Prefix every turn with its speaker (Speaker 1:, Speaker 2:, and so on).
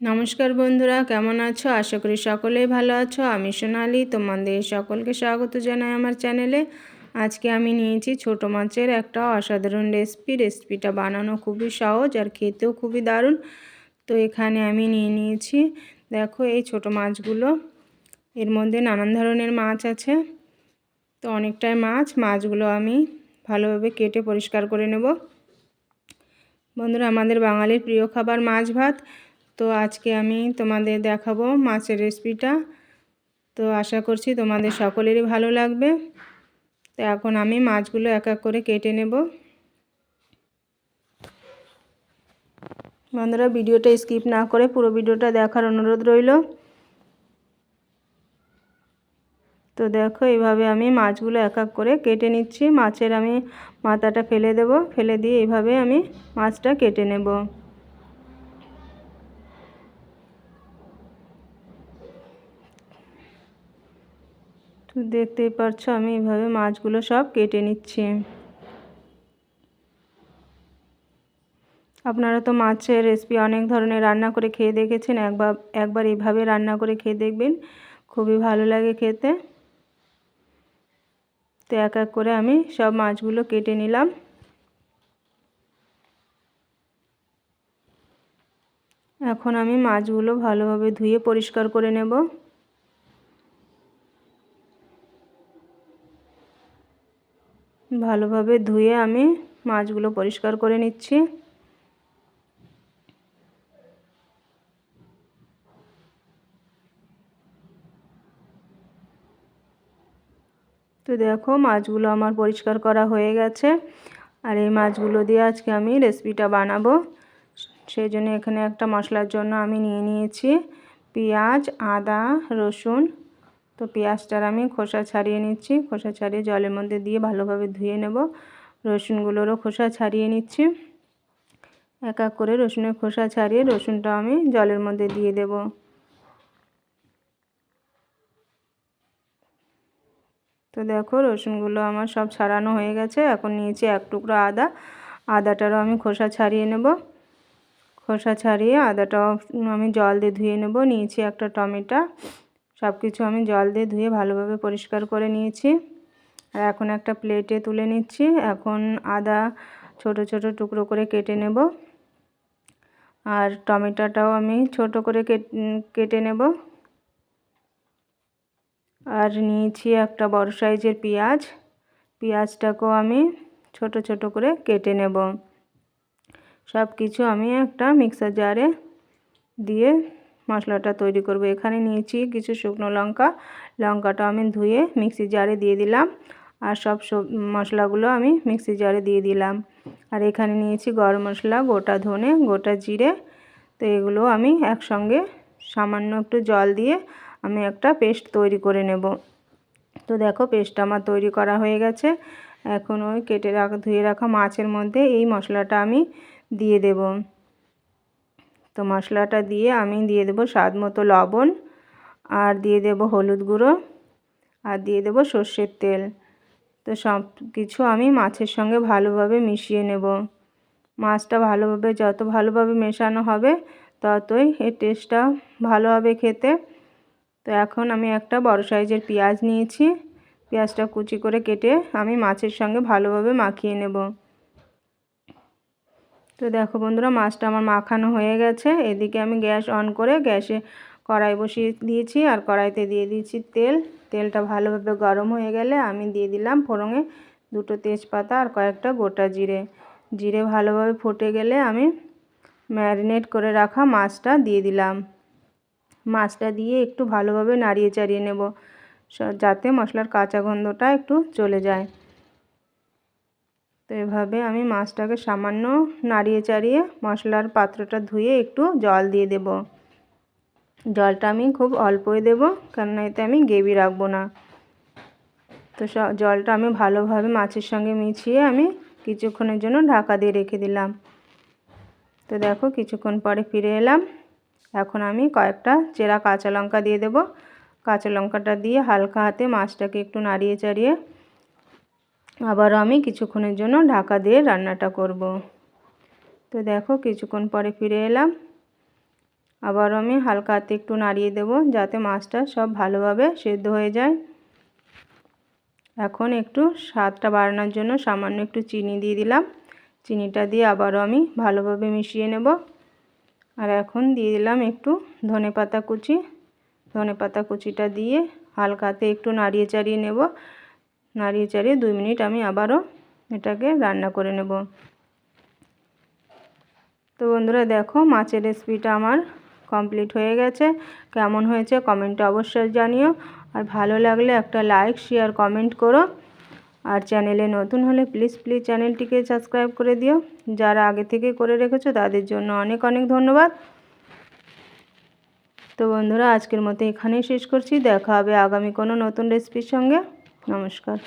Speaker 1: নমস্কার বন্ধুরা, কেমন আছো? আশা করি সকলেই ভালো আছো। আমি সোনালি, তোমাদের সকলকে স্বাগত জানাই আমার চ্যানেলে। আজকে আমি নিয়েছি ছোট মাছের একটা অসাধারণ রেসিপি। রেসিপিটা বানানো খুবই সহজ আর খেতেও খুবই দারুণ। তো এখানে আমি নিয়ে নিয়েছি, দেখো এই ছোট মাছগুলো। এর মধ্যে নানান ধরনের মাছ আছে। তো অনেকটাই মাছ, মাছগুলো আমি ভালোভাবে কেটে পরিষ্কার করে নেব। বন্ধুরা, আমাদের বাঙালির প্রিয় খাবার মাছ ভাত। তো আজকে আমি তোমাদের দেখাবো মাছের রেসিপিটা তো আশা করছি তোমাদের সকলেরই ভালো লাগবে। তো এখন আমি মাছগুলো এক এক করে কেটে নেব। বন্ধুরা, ভিডিওটা স্কিপ না করে পুরো ভিডিওটা দেখার অনুরোধ রইল। তো দেখো, এইভাবে আমি মাছগুলো এক এক করে কেটে নিচ্ছি। মাছের আমি মাথাটা ফেলে দেব। ফেলে দিয়ে এইভাবে আমি মাছটা কেটে নেব। তো দেখতেই পারছ, আমি এভাবে মাছগুলো সব কেটে নিচ্ছি। আপনারা তো মাছের রেসিপি অনেক ধরনের রান্না করে খেয়ে দেখেছেন, একবার একবার এইভাবে রান্না করে খেয়ে দেখবেন, খুবই ভালো লাগে খেতে। তো এক এক করে আমি সব মাছগুলো কেটে নিলাম। এখন আমি মাছগুলো ভালোভাবে ধুয়ে পরিষ্কার করে নেব। ভালোভাবে ধুয়ে আমি মাছগুলো পরিষ্কার করে নিচ্ছি। তো দেখো মাছগুলো আমার পরিষ্কার করা হয়ে গেছে। আর এই মাছগুলো দিয়ে আজকে আমি রেসিপিটা বানাবো। সেই জন্য এখানে একটা মশলার জন্য আমি নিয়ে নিয়েছি। পেঁয়াজ, আদা, রসুন তো পেঁয়াজটার আমি খোসা ছাড়িয়ে নিচ্ছি। খোসা ছাড়িয়ে জলের মধ্যে দিয়ে ভালোভাবে ধুয়ে নেব। রসুনগুলোরও খোসা ছাড়িয়ে নিচ্ছি। এক এক করে রসুনের খোসা ছাড়িয়ে রসুনটা আমি জলের মধ্যে দিয়ে দেব। তো দেখো রসুনগুলো আমার সব ছাড়ানো হয়ে গেছে। এখন নিয়েছি এক টুকরো আদা। আদাটারও আমি খোসা ছাড়িয়ে নেব। খোসা ছাড়িয়ে আদাটাও আমি জল দিয়ে ধুয়ে নেব। নিয়েছি একটা টমেটো। সব কিছু আমি জল দিয়ে ধুয়ে ভালোভাবে পরিষ্কার করে নিয়েছি। আর এখন একটা প্লেটে তুলে নিচ্ছি। এখন আদা ছোট ছোট টুকরো করে কেটে নেব। আর টমেটোটাও আমি ছোট করে কেটে নেব। আর নিয়েছি একটা বড় সাইজের পেঁয়াজ। পেঁয়াজটাকেও আমি ছোট ছোট করে কেটে নেব। সব কিছু আমি একটা মিক্সার জারে দিয়ে মশলাটা তৈরি করব। এখানে নিয়েছি কিছু শুকনো লঙ্কা। লঙ্কাটা আমি ধুয়ে মিক্সি জারে দিয়ে দিলাম। আর সব মশলাগুলো আমি মিক্সি জারে দিয়ে দিলাম। আর এখানে নিয়েছি গরম মশলা, গোটা ধনে, গোটা জিরে। তো এগুলো আমি একসঙ্গে সামান্য একটু জল দিয়ে আমি একটা পেস্ট তৈরি করে নেব। তো দেখো পেস্টটা আমার তৈরি করা হয়ে গেছে। এখন ওই কেটে রাখা, ধুয়ে রাখা মাছের মধ্যে এই মশলাটা আমি দিয়ে দেব। তো মশলাটা দিয়ে আমি দিয়ে দেব স্বাদ মতো লবণ আর দিয়ে দেব হলুদ গুঁড়ো আর দিয়ে দেব সর্ষের তেল। তো সব কিছু আমি মাছের সঙ্গে ভালোভাবে মিশিয়ে নেব। মাছটা ভালোভাবে যত ভালোভাবে মেশানো হবে ততই এর টেস্টটা ভালো হবে খেতে। তো এখন আমি একটা বড় সাইজের পেঁয়াজ নিয়েছি। পেঁয়াজটা কুচি করে কেটে আমি মাছের সঙ্গে ভালোভাবে মাখিয়ে নেব। তো দেখো বন্ধুরা, মাছটা আমার মাখানো হয়ে গেছে। এদিকে আমি গ্যাস অন করে গ্যাসে কড়াই বসিয়ে দিয়েছি আর কড়াইতে দিয়ে দিয়েছি তেল। তেলটা ভালোভাবে গরম হয়ে গেলে আমি দিয়ে দিলাম ফোড়ঙে দুটো তেজপাতা আর কয়েকটা গোটা জিরে। জিরে ভালোভাবে ফুটে গেলে আমি ম্যারিনেট করে রাখা মাছটা দিয়ে দিলাম। মাছটা দিয়ে একটু ভালোভাবে নাড়িয়ে চাড়িয়ে নেব যাতে মশলার কাঁচা গন্ধটা একটু চলে যায়। তো এভাবে আমি মাছটাকে সামান্য নাড়িয়ে চাড়িয়ে মশলার পাত্রটা ধুয়ে একটু জল দিয়ে দেব। জলটা আমি খুব অল্পই দেব, কেননা এতে আমি গ্রেভি রাখব না। তো জলটা আমি ভালোভাবে মাছের সঙ্গে মিশিয়ে আমি কিছুক্ষণের জন্য ঢাকা দিয়ে রেখে দিলাম। তো দেখো কিছুক্ষণ পরে ফিরে এলাম। এখন আমি কয়েকটা চেরা কাঁচা লঙ্কা দিয়ে দেব। কাঁচা লঙ্কাটা দিয়ে হালকা হাতে মাছটাকে একটু নাড়িয়ে চাড়িয়ে আবারও আমি কিছুক্ষণের জন্য ঢাকা দিয়ে রান্নাটা করব। তো দেখো কিছুক্ষণ পরে ফিরে এলাম। আবার আমি হালকা হাতে একটু নাড়িয়ে দেব যাতে মাছটা সব ভালোভাবে সেদ্ধ হয়ে যায়। এখন একটু স্বাদটা বাড়ানোর জন্য সামান্য একটু চিনি দিয়ে দিলাম। চিনিটা দিয়ে আবারও আমি ভালোভাবে মিশিয়ে নেব। আর এখন দিয়ে দিলাম একটু ধনে পাতা কুচি। ধনে পাতা কুচিটা দিয়ে হালকাতে একটু নাড়িয়ে চাড়িয়ে নেব। নাড়িয়ে চাড়িয়ে দুই মিনিট আমি আবারও এটাকে রান্না করে নেব। তো বন্ধুরা দেখো, মাছের রেসিপিটা আমার কমপ্লিট হয়ে গেছে। কেমন হয়েছে কমেন্টে অবশ্যই জানিও। আর ভালো লাগলে একটা লাইক শেয়ার কমেন্ট করো। আর চ্যানেলে নতুন হলে প্লিজ প্লিজ চ্যানেলটিকে সাবস্ক্রাইব করে দিও। যারা আগে থেকে করে রেখেছো, তাদের জন্য অনেক অনেক ধন্যবাদ। তো বন্ধুরা, আজকের মতো এখানেই শেষ করছি। দেখা হবে আগামী কোনো নতুন রেসিপির সঙ্গে। নমস্কার।